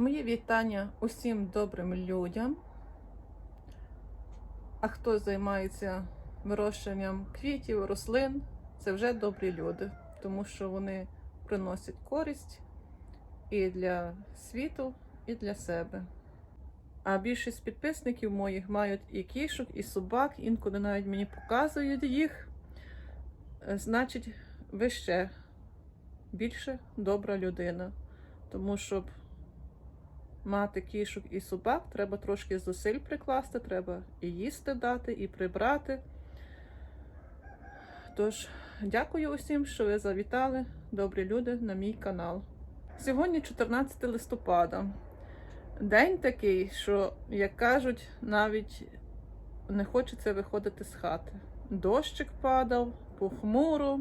Мої вітання усім добрим людям. А хто займається вирощуванням квітів, рослин, це вже добрі люди, тому що вони приносять користь і для світу, і для себе. А більшість підписників моїх мають і кішок, і собак, інколи навіть мені показують їх. Значить, ви ще більше добра людина. Тому щоб мати кішок і собак, треба трошки зусиль прикласти, треба і їсти дати, і прибрати. Тож, дякую усім, що ви завітали, добрі люди, на мій канал. Сьогодні 14 листопада. День такий, що, як кажуть, навіть не хочеться виходити з хати. Дощик падав, похмуро.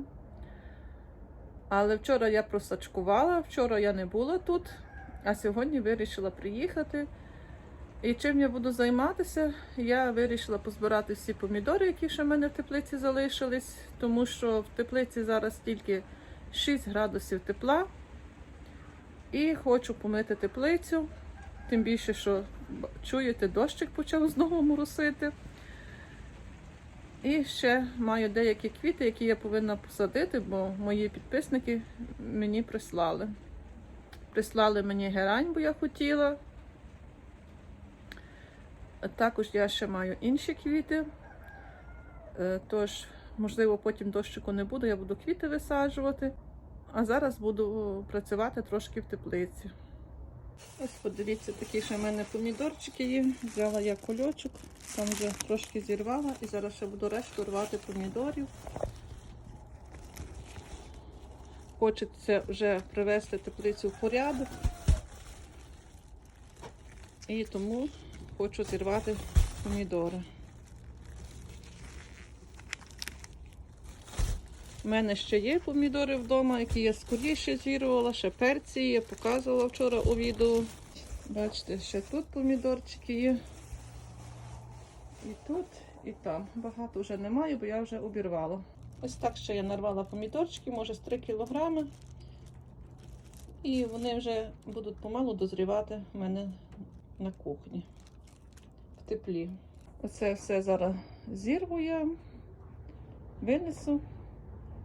Але вчора я просачкувала, вчора я не була тут, а сьогодні вирішила приїхати. І чим я буду займатися? Я вирішила позбирати всі помідори, які ще в мене в теплиці залишились, тому що в теплиці зараз тільки 6 градусів тепла. І хочу помити теплицю. Тим більше, що чуєте, дощик почав знову моросити. І ще маю деякі квіти, які я повинна посадити, бо мої підписники мені прислали. Прислали мені герань, бо я хотіла. Також я ще маю інші квіти. Е, Тож, можливо, потім дощику не буде, я буду квіти висаджувати. А зараз буду працювати трошки в теплиці. Ось подивіться, такі ще в мене помідорчики є. Взяла я кульочок, там вже трошки зірвала і зараз ще буду решту рвати помідорів. Хочеться вже привести теплицю в порядок. І тому хочу зірвати помідори. У мене ще є помідори вдома, які я скоріше зірвала, ще перці я показувала вчора у відео. Бачите, ще тут помідорчики є. І тут, і там. Багато вже немає, бо я вже обірвала. Ось так ще я нарвала помідорчики, може з 3 кілограми. І вони вже будуть помалу дозрівати в мене на кухні. В теплі. Оце все зараз зірву я, винесу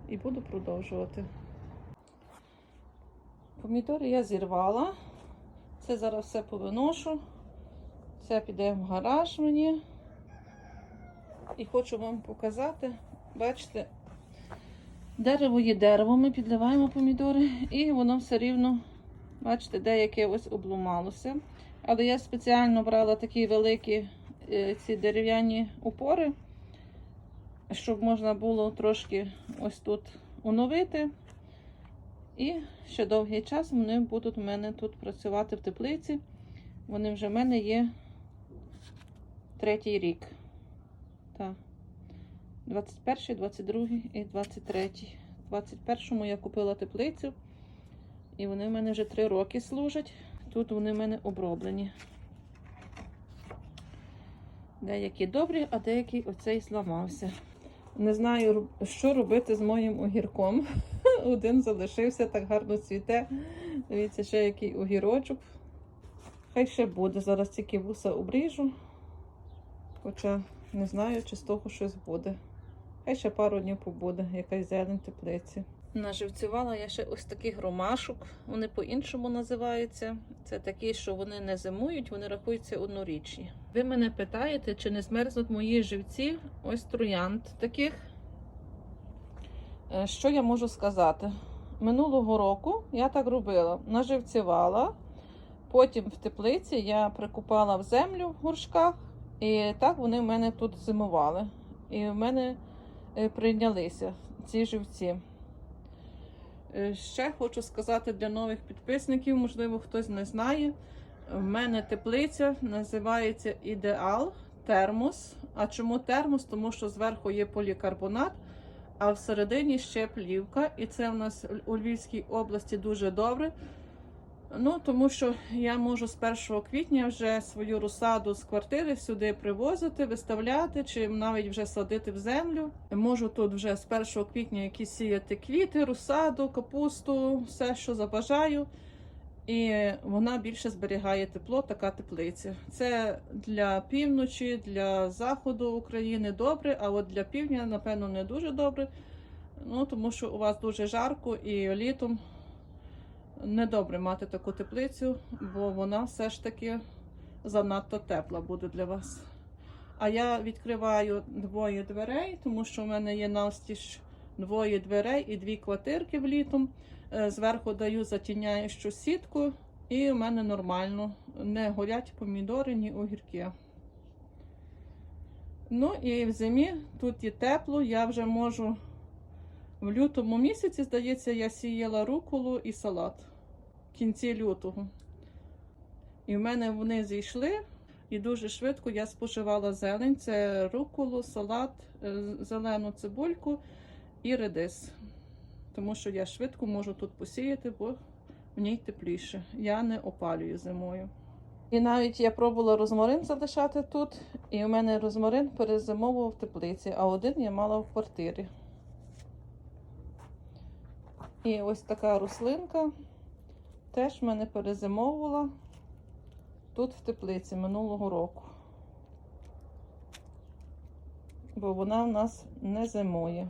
і буду продовжувати. Помідори я зірвала. Це зараз все повиношу. Це піде в гараж мені. І хочу вам показати, бачите, дерево є дерево, ми підливаємо помідори, і воно все рівно, бачите, деяке ось обломалося. Але я спеціально брала такі великі е, ці дерев'яні опори, щоб можна було трошки ось тут оновити. І ще довгий час вони будуть у мене тут працювати в теплиці. Вони вже в мене є третій рік. Так. 21, 22 і 23. В 21-му я купила теплицю, і вони в мене вже 3 роки служать. Тут вони в мене оброблені. Деякі добрі, а деякі оцей зламався. Не знаю, що робити з моїм огірком. Один залишився, так гарно цвіте. Дивіться, ще який огірочок. Хай ще буде. Зараз тільки вуса обріжу. Хоча не знаю, чи з того щось буде. Хай ще пару днів побуде, якась зелень теплиці. Наживцювала я ще ось таких ромашок. Вони по-іншому називаються. Це такі, що вони не зимують, вони рахуються однорічні. Ви мене питаєте, чи не змерзнуть мої живці? Ось троянд таких. Е, Що я можу сказати? Минулого року я так робила: наживцювала, потім в теплиці я прикупала в землю в горшках, і так вони в мене тут зимували. І в мене прийнялися ці живці. Е, Ще хочу сказати для нових підписників, можливо, хтось не знає. В мене теплиця називається Ідеал термос. А чому термос? Тому що зверху є полікарбонат, а всередині ще плівка. І це в нас у Львівській області дуже добре. Ну, тому що я можу з 1 квітня вже свою розсаду з квартири сюди привозити, виставляти, чи навіть вже садити в землю. Можу тут вже з 1 квітня якісь сіяти квіти, розсаду, капусту, все, що забажаю. І вона більше зберігає тепло, така теплиця. Це для півночі, для заходу України добре, а от для півдня, напевно, не дуже добре. Ну, тому що у вас дуже жарко і літом недобре мати таку теплицю, бо вона все ж таки занадто тепла буде для вас. А я відкриваю двоє дверей, тому що в мене є навстіж двоє дверей і дві квартирки влітом. Е, Зверху даю затіняючу сітку, і в мене нормально не горять помідори, ні огірки. Ну і в зимі тут і тепло, я вже можу в лютому місяці, здається, я сіяла руколу і салат в кінці лютого. І в мене вони зійшли, і дуже швидко я споживала зелень. Це руколу, салат, е, зелену цибульку і редис. Тому що я швидко можу тут посіяти, бо в ній тепліше. Я не опалюю зимою. І навіть я пробувала розмарин залишати тут, і у мене розмарин перезимовував в теплиці, а один я мала в квартирі. І ось така рослинка теж в мене перезимовувала тут в теплиці минулого року. Бо вона в нас не зимує.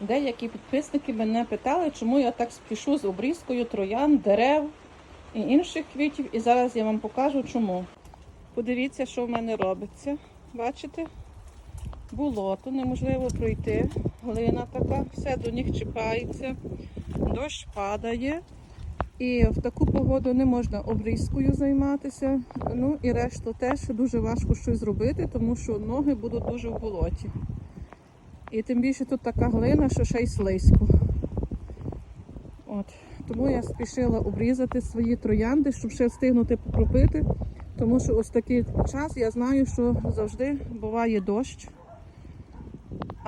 Деякі підписники мене питали, чому я так спішу з обрізкою троян, дерев і інших квітів. І зараз я вам покажу чому. Подивіться, що в мене робиться. Бачите? Болото, неможливо пройти. Глина така, все до них чіпається, дощ падає. І в таку погоду не можна обрізкою займатися. Ну і решту теж дуже важко щось зробити, тому що ноги будуть дуже в болоті. І тим більше тут така глина, що ще й слизько. От. Тому я спішила обрізати свої троянди, щоб ще встигнути покропити. Тому що ось такий час я знаю, що завжди буває дощ.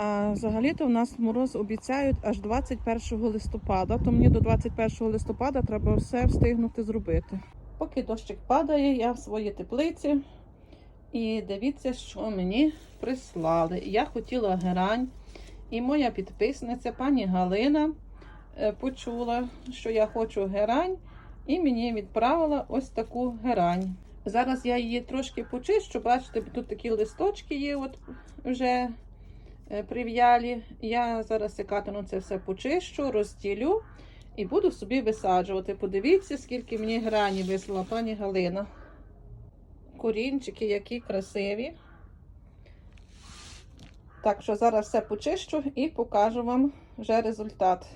А взагалі-то в нас мороз обіцяють аж 21 листопада, то мені до 21 листопада треба все встигнути зробити. Поки дощик падає, я в своїй теплиці. І дивіться, що мені прислали. Я хотіла герань. І моя підписниця, пані Галина, е, почула, що я хочу герань, і мені відправила ось таку герань. Зараз я її трошки почищу. Бачите, тут такі листочки є, от вже прив'ялі. Я зараз якатину це все почищу, розділю і буду собі висаджувати. Подивіться, скільки мені грані вислала пані Галина. Корінчики, які красиві. Так що зараз все почищу і покажу вам вже результат.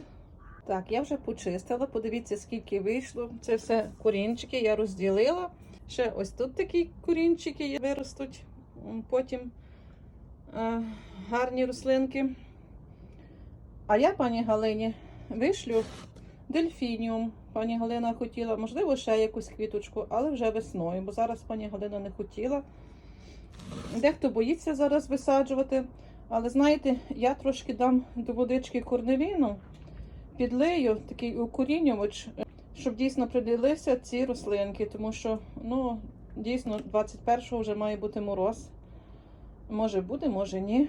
Так, я вже почистила. Подивіться, скільки вийшло. Це все корінчики, я розділила. Ще ось тут такі корінчики виростуть. Потім е, гарні рослинки. А я пані Галині вишлю дельфініум. Пані Галина хотіла, можливо, ще якусь квіточку, але вже весною, бо зараз пані Галина не хотіла. Дехто боїться зараз висаджувати. Але знаєте, я трошки дам до водички корневіну, підлию такий укорінювач, щоб дійсно приділився ці рослинки, тому що ну, дійсно 21-го вже має бути мороз. Може буде, може ні.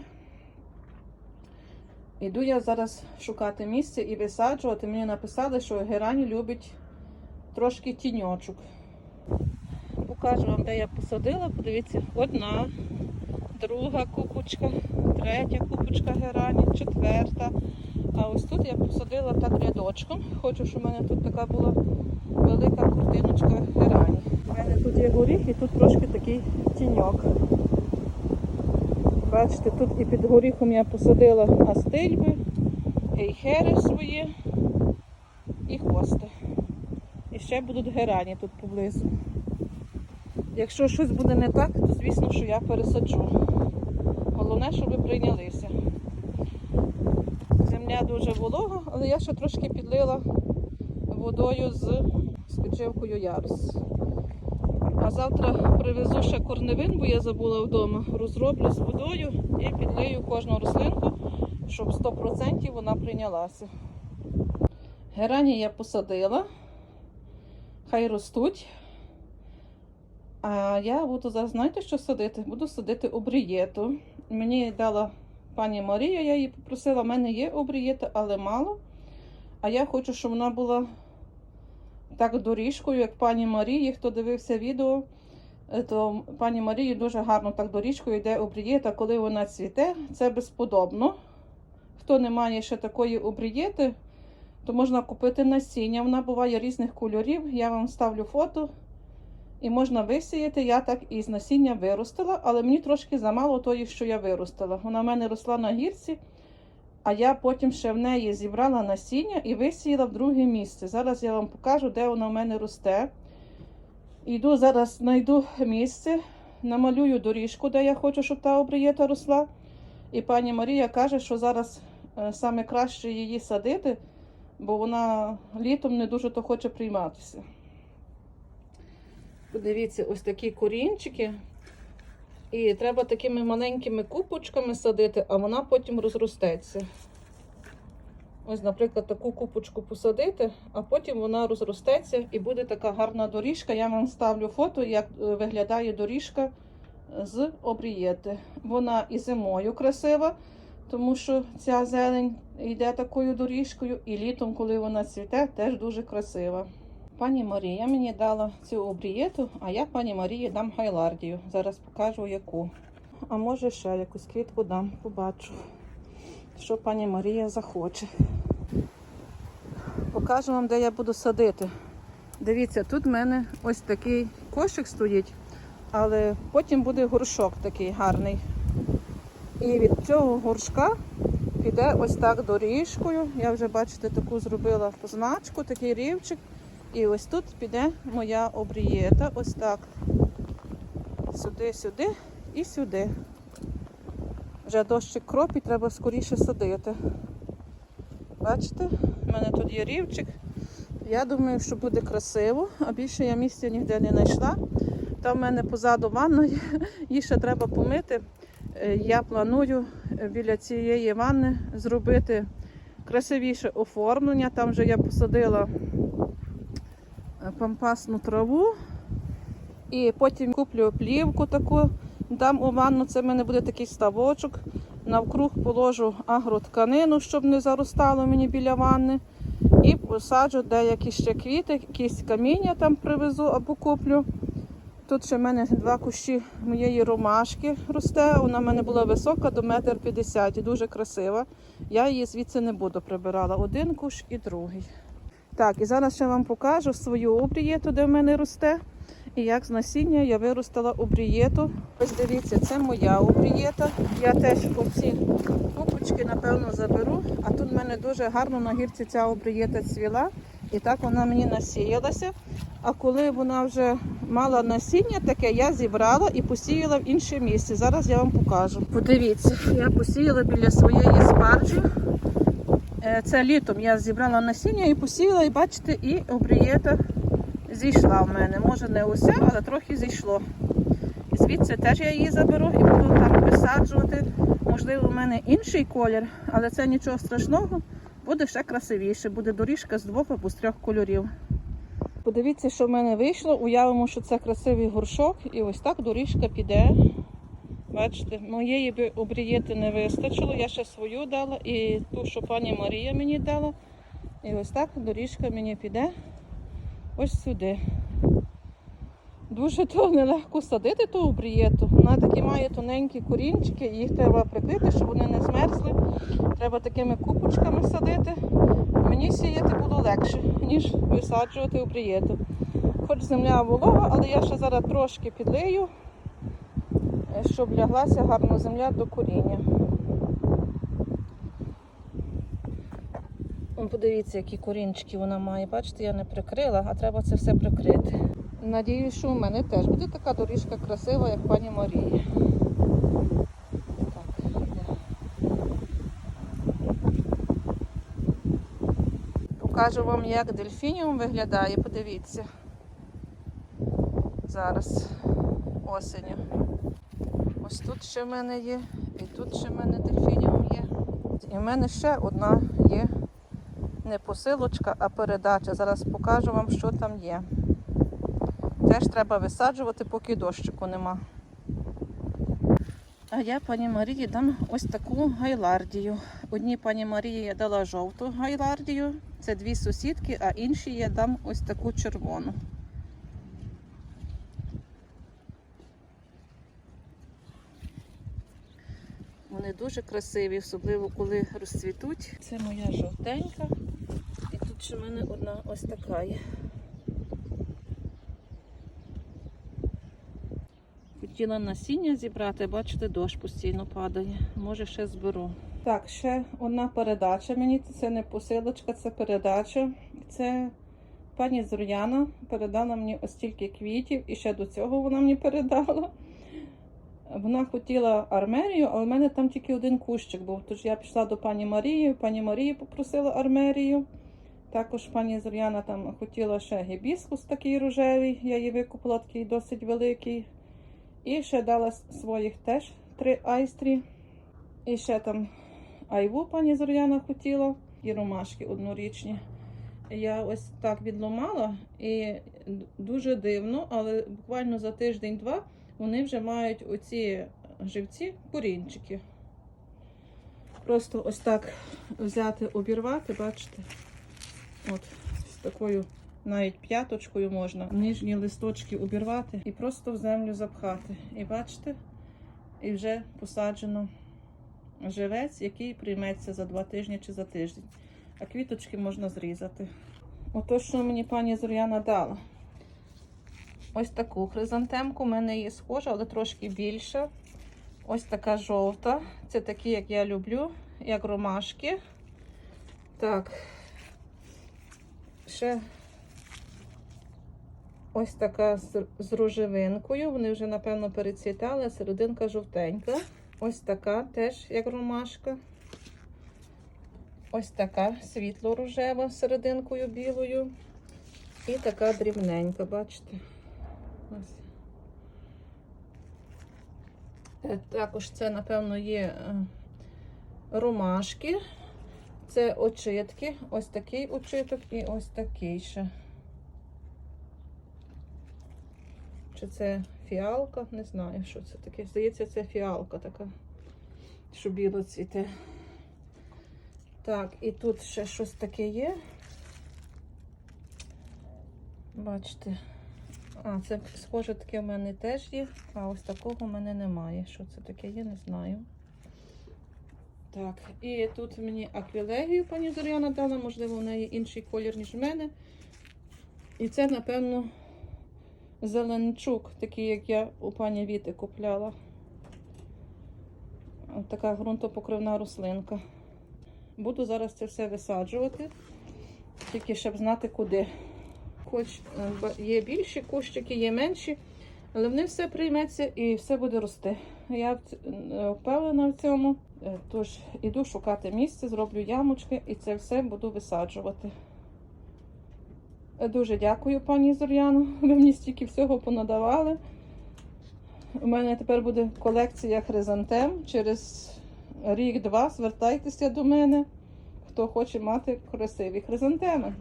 Іду я зараз шукати місце і висаджувати. Мені написали, що герані любить трошки тіньочок. Покажу вам, де я посадила. Подивіться, одна, друга купочка, третя купочка герані, четверта. А ось тут я посадила так рядочком. Хочу, щоб в мене тут така була велика куртиночка герані. У мене тут є горіх і тут трошки такий тіньок. Бачите, тут і під горіхом я посадила астильби, ейхери свої і хвости. І ще будуть герані тут поблизу. Якщо щось буде не так, то звісно, що я пересаджу. Головне, щоб ви прийнялися. Земля дуже волога, але я ще трошки підлила водою з, підживкою ярус. А завтра привезу ще корневин, бо я забула вдома. Розроблю з водою і підлию кожну рослинку, щоб 100% вона прийнялася. Герані я посадила, хай ростуть. А я буду зараз, знаєте, що садити? Буду садити обрієту. Мені дала пані Марія, я її попросила, в мене є обрієта, але мало. А я хочу, щоб вона була так доріжкою, як пані Марії, хто дивився відео, е, то пані Марії дуже гарно так доріжкою йде обрієта, коли вона цвіте, це безподобно. Хто не має ще такої обрієти, то можна купити насіння. Вона буває різних кольорів. Я вам ставлю фото. І можна висіяти. Я так із насіння виростила, але мені трошки замало тої, що я виростила. Вона в мене росла на гірці, а я потім ще в неї зібрала насіння і висіяла в друге місце. Зараз я вам покажу, де вона в мене росте. Йду зараз знайду місце, намалюю доріжку, де я хочу, щоб та обрієта росла. І пані Марія каже, що зараз е, саме краще її садити, бо вона літом не дуже то хоче прийматися. Подивіться, ось такі корінчики. І треба такими маленькими купочками садити, а вона потім розростеться. Ось, наприклад, таку купочку посадити, а потім вона розростеться і буде така гарна доріжка. Я вам ставлю фото, як е, виглядає доріжка з обрієти. Вона і зимою красива, тому що ця зелень йде такою доріжкою, і літом, коли вона цвіте, теж дуже красива. Пані Марія мені дала цю обрієту, а я пані Марії дам гайлардію. Зараз покажу яку. А може ще якусь квітку дам, побачу, що пані Марія захоче. Покажу вам, де я буду садити. Дивіться, тут в мене ось такий кошик стоїть, але потім буде горшок такий гарний. І від цього горшка піде ось так доріжкою. Я вже, бачите, таку зробила позначку, такий рівчик. І ось тут піде моя обрієта. Ось так. Сюди, сюди і сюди. Вже дощик кропить, треба скоріше садити. Бачите, в мене тут є рівчик. Я думаю, що буде красиво, а більше я місця ніде не знайшла. Там в мене позаду ванна, є, її ще треба помити. Е, Я планую біля цієї ванни зробити красивіше оформлення. Там вже я посадила пампасну траву. І потім куплю плівку таку. Дам у ванну, це в мене буде такий ставочок. Навкруг положу агротканину, щоб не заростало мені біля ванни. І посаджу деякі ще квіти, якісь каміння там привезу або куплю. Тут ще в мене два кущі моєї ромашки росте. Вона в мене була висока до метр п'ятдесят і дуже красива. Я її звідси не буду прибирала. Один кущ і другий. Так, і зараз ще вам покажу свою обрієту, де в мене росте. І як з насіння я виростила обрієту. Ось дивіться, це моя обрієта. Я теж оці купочки, напевно, заберу. А тут в мене дуже гарно на гірці ця обрієта цвіла. І так вона мені насіялася. А коли вона вже мала насіння таке, я зібрала і посіяла в інше місце. Зараз я вам покажу. Подивіться, я посіяла біля своєї спаржі. Е, Це літом я зібрала насіння і посіяла, і бачите, і обрієта зійшла в мене. Може не уся, але трохи зійшло. Звідси теж я її заберу і буду там висаджувати. Можливо, в мене інший колір, але це нічого страшного. Буде ще красивіше. Буде доріжка з двох або з трьох кольорів. Подивіться, що в мене вийшло. Уявимо, що це красивий горшок, і ось так доріжка піде. Бачите, моєї обрієти не вистачило. Я ще свою дала і ту, що пані Марія мені дала. І ось так доріжка мені піде ось сюди. Дуже то нелегко садити ту обрієту. Вона такі має тоненькі корінчики, їх треба прикрити, щоб вони не змерзли. Треба такими купочками садити. Мені сіяти було легше, ніж висаджувати обрієту. Хоч земля волога, але я ще зараз трошки підлию, щоб ляглася гарно земля до коріння. Подивіться, які корінчики вона має. Бачите, я не прикрила, а треба це все прикрити. Надіюсь, що у мене теж буде така доріжка красива, як пані Марії. Покажу вам, як дельфініум виглядає. Подивіться. Зараз осеню. Ось тут ще в мене є, і тут ще в мене дельфініум є. І в мене ще одна є не посилочка, а передача. Зараз покажу вам, що там є. Теж треба висаджувати, поки дощику нема. А я пані Марії дам ось таку гайлардію. Одній пані Марії я дала жовту гайлардію, Це дві сусідки, а інші я дам ось таку червону. Вони дуже красиві, особливо коли розцвітуть. Це моя жовтенька. І тут ще в мене одна ось така є. Хотіла насіння зібрати, бачите, дощ постійно падає. Може, ще зберу. Так, ще одна передача мені. Це не посилочка, це передача. Це пані Зур'яна передала мені ось стільки квітів, і ще до цього вона мені передала. Вона хотіла армерію, але в мене там тільки один кущик був. Тож я пішла до пані Марії, пані Марії попросила армерію. Також пані Зоряна там хотіла ще гібіскус такий рожевий, я її викупила такий досить великий. І ще дала своїх теж три айстрі. І ще там айву пані Зоряна хотіла, і ромашки однорічні. Я ось так відломала і дуже дивно, але буквально за тиждень-два вони вже мають оці живці корінчики. Просто ось так взяти, обірвати, бачите? От, з такою навіть п'яточкою можна нижні листочки обірвати і просто в землю запхати. І бачите, і вже посаджено живець, який прийметься за два тижні чи за тиждень. А квіточки можна зрізати. Ото, що мені пані Зоряна дала. Ось таку хризантемку. У мене є схожа, але трошки більша. Ось така жовта. Це такі, як я люблю, як ромашки. Так. Ще ось така з, рожевинкою. Вони вже, напевно, перецвітали, а серединка жовтенька. Ось така теж, як ромашка. Ось така світло-рожева з серединкою білою. І така дрібненька, бачите? Ось. Е, Також це, напевно, є е, ромашки. Це очитки. Ось такий очиток і ось такий ще. Чи це фіалка? Не знаю, що це таке. Здається, це фіалка така, що біло цвіте. Так, і тут ще щось таке є. Бачите. А, це схоже таке в мене теж є, а ось такого в мене немає. Що це таке є, не знаю. Так, і тут мені аквілегію пані Зоряна дала, можливо, в неї інший колір, ніж в мене. І це, напевно, зеленчук, такий, як я у пані Віти купляла. Така ґрунтопокривна рослинка. Буду зараз це все висаджувати, тільки щоб знати куди. Хоч е, є більші кущики, є менші, але вони все прийметься і все буде рости. Я е, впевнена в цьому. Е, Тож іду шукати місце, зроблю ямочки і це все буду висаджувати. Дуже дякую, пані Зоряно. Ви мені стільки всього понадавали. У мене тепер буде колекція хризантем. Через рік-два звертайтеся до мене, хто хоче мати красиві хризантеми.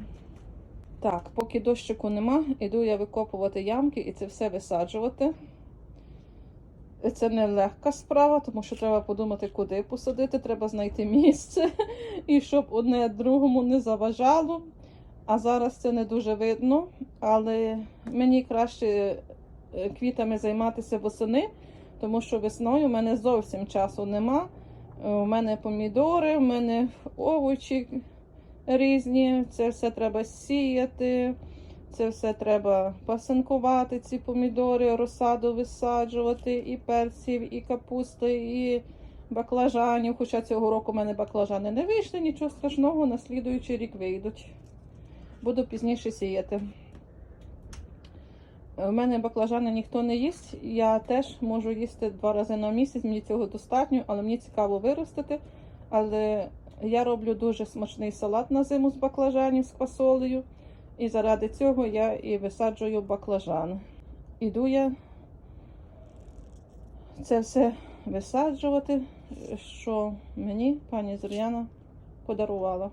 Так, поки дощику нема, іду я викопувати ямки і це все висаджувати. Це не легка справа, тому що треба подумати, куди посадити, треба знайти місце, і щоб одне другому не заважало. А зараз це не дуже видно, але мені краще е, квітами займатися восени, тому що весною в мене зовсім часу нема. У мене помідори, у мене овочі різні. Це все треба сіяти, це все треба пасинкувати, ці помідори, розсаду висаджувати, і перців, і капусти, і баклажанів. Хоча цього року в мене баклажани не вийшли, нічого страшного, на слідуючий рік вийдуть. Буду пізніше сіяти. У мене баклажани ніхто не їсть. Я теж можу їсти два рази на місяць, мені цього достатньо, але мені цікаво виростити. Але я роблю дуже смачний салат на зиму з баклажанів з квасолею. І заради цього я і висаджую баклажани. Іду я це все висаджувати, що мені пані Зоряна подарувала.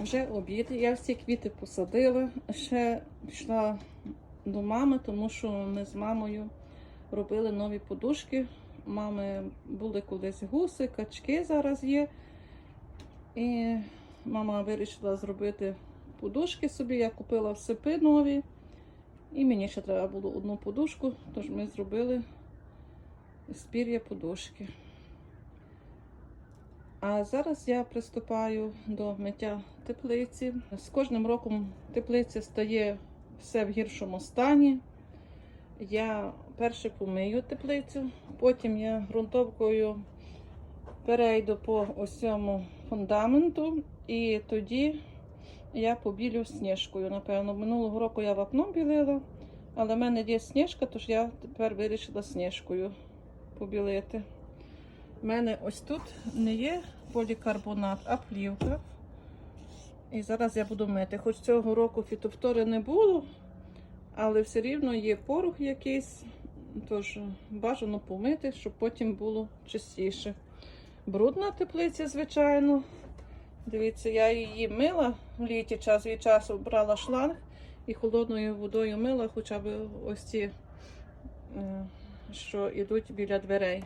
Вже обід, я всі квіти посадила. Ще пішла до мами, тому що ми з мамою робили нові подушки. У Мами були колись гуси, качки зараз є. І мама вирішила зробити подушки собі. Я купила всипи нові. І мені ще треба було одну подушку, тож ми зробили з пір'я подушки. А зараз я приступаю до миття теплиці. З кожним роком теплиця стає все в гіршому стані. Я перше помию теплицю, потім я ґрунтовкою перейду по ось цьому фундаменту, і тоді я побілю сніжкою. Напевно, минулого року я вапном білила, але в мене є сніжка, тож я тепер вирішила сніжкою побілити. У мене ось тут не є полікарбонат, а плівка. І зараз я буду мити. Хоч цього року фітофтори не було, але все рівно є порох якийсь, тож бажано помити, щоб потім було чистіше. Брудна теплиця, звичайно. Дивіться, я її мила в літі час від часу брала шланг і холодною водою мила хоча б ось ці, е, що йдуть біля дверей,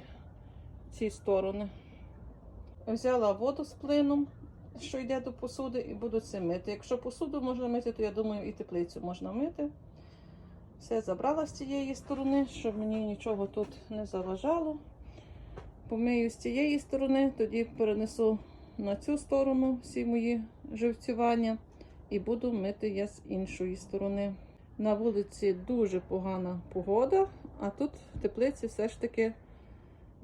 ці сторони. Взяла воду з плином, що йде до посуди, і буду це мити. Якщо посуду можна мити, то я думаю і теплицю можна мити. Все забрала з цієї сторони, щоб мені нічого тут не заважало. Помию з цієї сторони, тоді перенесу на цю сторону всі мої живцювання і буду мити я з іншої сторони. На вулиці дуже погана погода, а тут в теплиці все ж таки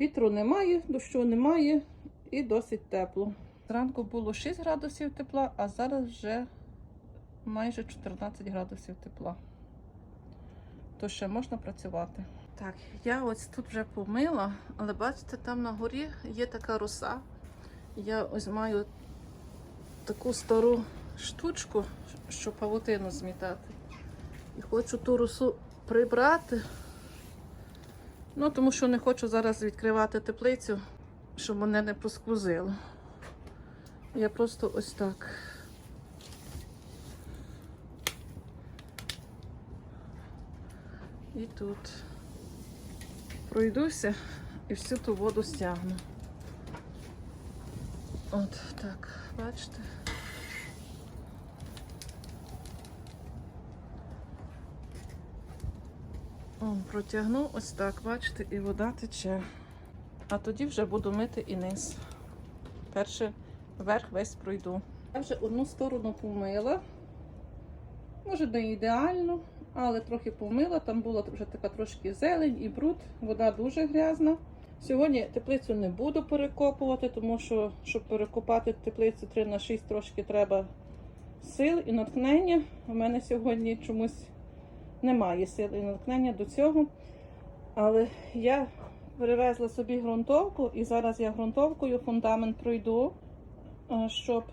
вітру немає, дощу немає і досить тепло. Зранку було 6 градусів тепла, а зараз вже майже 14 градусів тепла. То ще можна працювати. Так, я ось тут вже помила, але бачите, там на горі є така роса. Я ось маю таку стару штучку, щоб павутину змітати. І хочу ту росу прибрати. Ну, тому що не хочу зараз відкривати теплицю, щоб мене не поскузило. Я просто ось так. І тут пройдуся і всю ту воду стягну. От так, бачите. О, протягну ось так, бачите, і вода тече. А тоді вже буду мити і низ. Перше верх весь пройду. Я вже одну сторону помила. Може, не ідеально, але трохи помила. Там була вже така трошки зелень і бруд, вода дуже грязна. Сьогодні теплицю не буду перекопувати, тому що, щоб перекопати теплицю 3 на 6 трошки треба сил і натхнення. У мене сьогодні чомусь немає сил і натхнення до цього. Але я перевезла собі ґрунтовку і зараз я ґрунтовкою фундамент пройду, е, щоб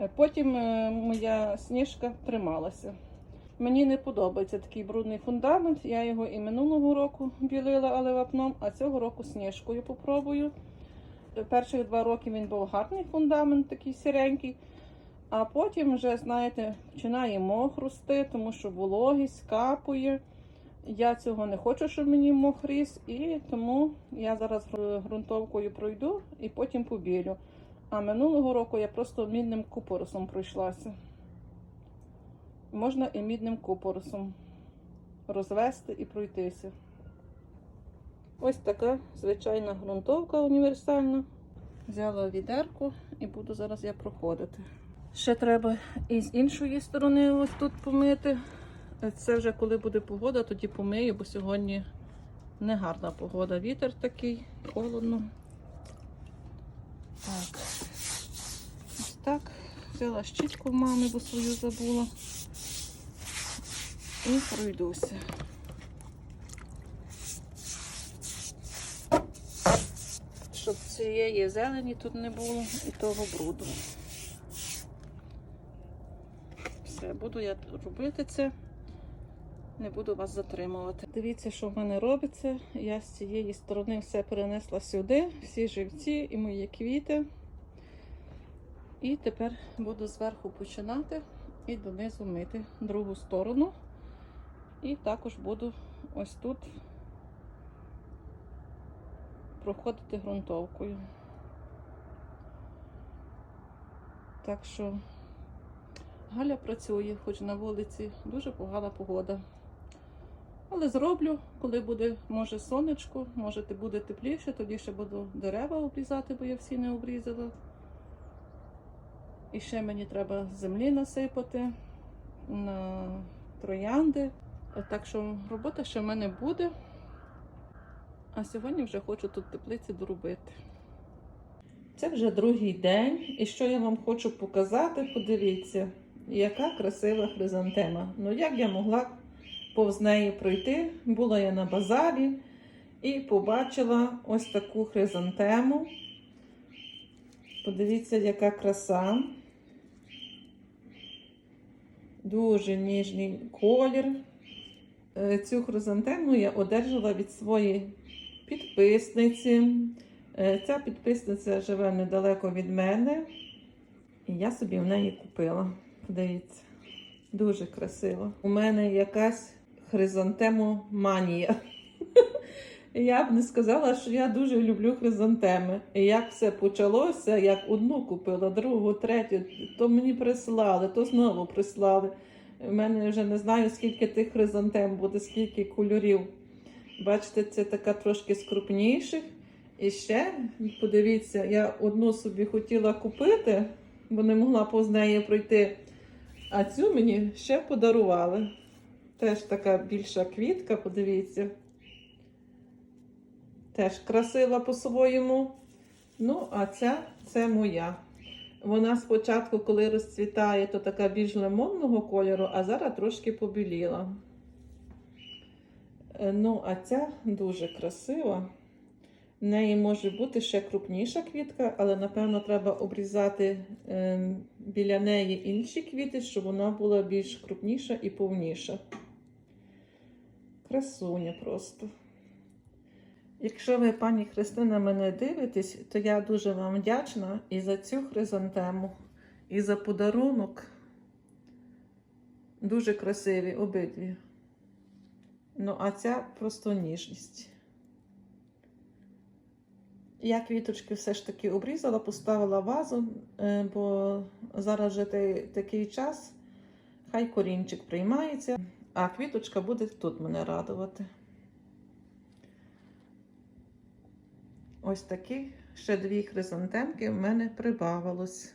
е, потім е, моя сніжка трималася. Мені не подобається такий брудний фундамент. Я його і минулого року білила, але вапном, а цього року сніжкою попробую. Перших два роки він був гарний фундамент, такий сіренький. А потім вже, знаєте, починає мох рости, тому що вологість капує. Я цього не хочу, щоб мені мох ріс, і тому я зараз ґрунтовкою пройду і потім побілю. А минулого року я просто мідним купоросом пройшлася. Можна і мідним купоросом розвести і пройтися. Ось така звичайна ґрунтовка універсальна. Взяла відерку і буду зараз я проходити. Ще треба і з іншої сторони ось тут помити. Це вже коли буде погода, тоді помию, бо сьогодні не гарна погода. Вітер такий, холодно. Так. Ось так. Взяла щітку в мами, бо свою забула. І пройдуся. Щоб цієї зелені тут не було і того бруду. Все, буду я робити це, не буду вас затримувати. Дивіться, що в мене робиться. Я з цієї сторони все перенесла сюди, всі живці і мої квіти. І тепер буду зверху починати і донизу мити другу сторону. І також буду ось тут проходити ґрунтовкою. Так що Галя працює, хоч на вулиці дуже погана погода. Але зроблю, коли буде, може, сонечко, може буде тепліше, тоді ще буду дерева обрізати, бо я всі не обрізала. І ще мені треба землі насипати на троянди. Так що робота ще в мене буде. А сьогодні вже хочу тут теплиці доробити. Це вже другий день, і що я вам хочу показати, подивіться, яка красива хризантема. Ну як я могла повз неї пройти? Була я на базарі і побачила ось таку хризантему. Подивіться, яка краса. Дуже ніжний колір. Е, Цю хризантему я одержала від своєї підписниці. Е, Ця підписниця живе недалеко від мене, і я собі в неї купила. Подивіться, дуже красиво. У мене якась хризантемоманія. Я б не сказала, що я дуже люблю хризантеми. І як все почалося, як одну купила, другу, третю, то мені прислали, то знову прислали. У мене вже не знаю, скільки тих хризантем буде, скільки кольорів. Бачите, це така трошки з крупніших. І ще, подивіться, я одну собі хотіла купити, бо не могла повз неї пройти. А цю мені ще подарували. Теж така більша квітка, подивіться. Теж красива по-своєму. Ну, а ця це моя. Вона спочатку, коли розцвітає, то така більш лимонного кольору, а зараз трошки побіліла. Е, Ну, а ця дуже красива. В неї може бути ще крупніша квітка, але напевно треба обрізати е, біля неї інші квіти, щоб вона була більш крупніша і повніша. Красуня просто. Якщо ви, пані Христина, мене дивитесь, то я дуже вам вдячна і за цю хризантему, і за подарунок. Дуже красиві обидві. Ну, а ця просто ніжність. Я квіточки все ж таки обрізала, поставила вазу, е, бо зараз вже такий час, хай корінчик приймається, а квіточка буде тут мене радувати. Ось такі ще дві хризантемки в мене прибавилось.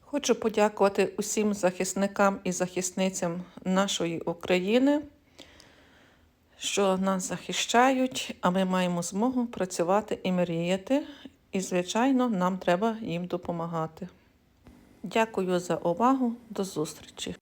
Хочу подякувати усім захисникам і захисницям нашої України, що нас захищають, а ми маємо змогу працювати і мріяти. І, звичайно, нам треба їм допомагати. Дякую за увагу. До зустрічі!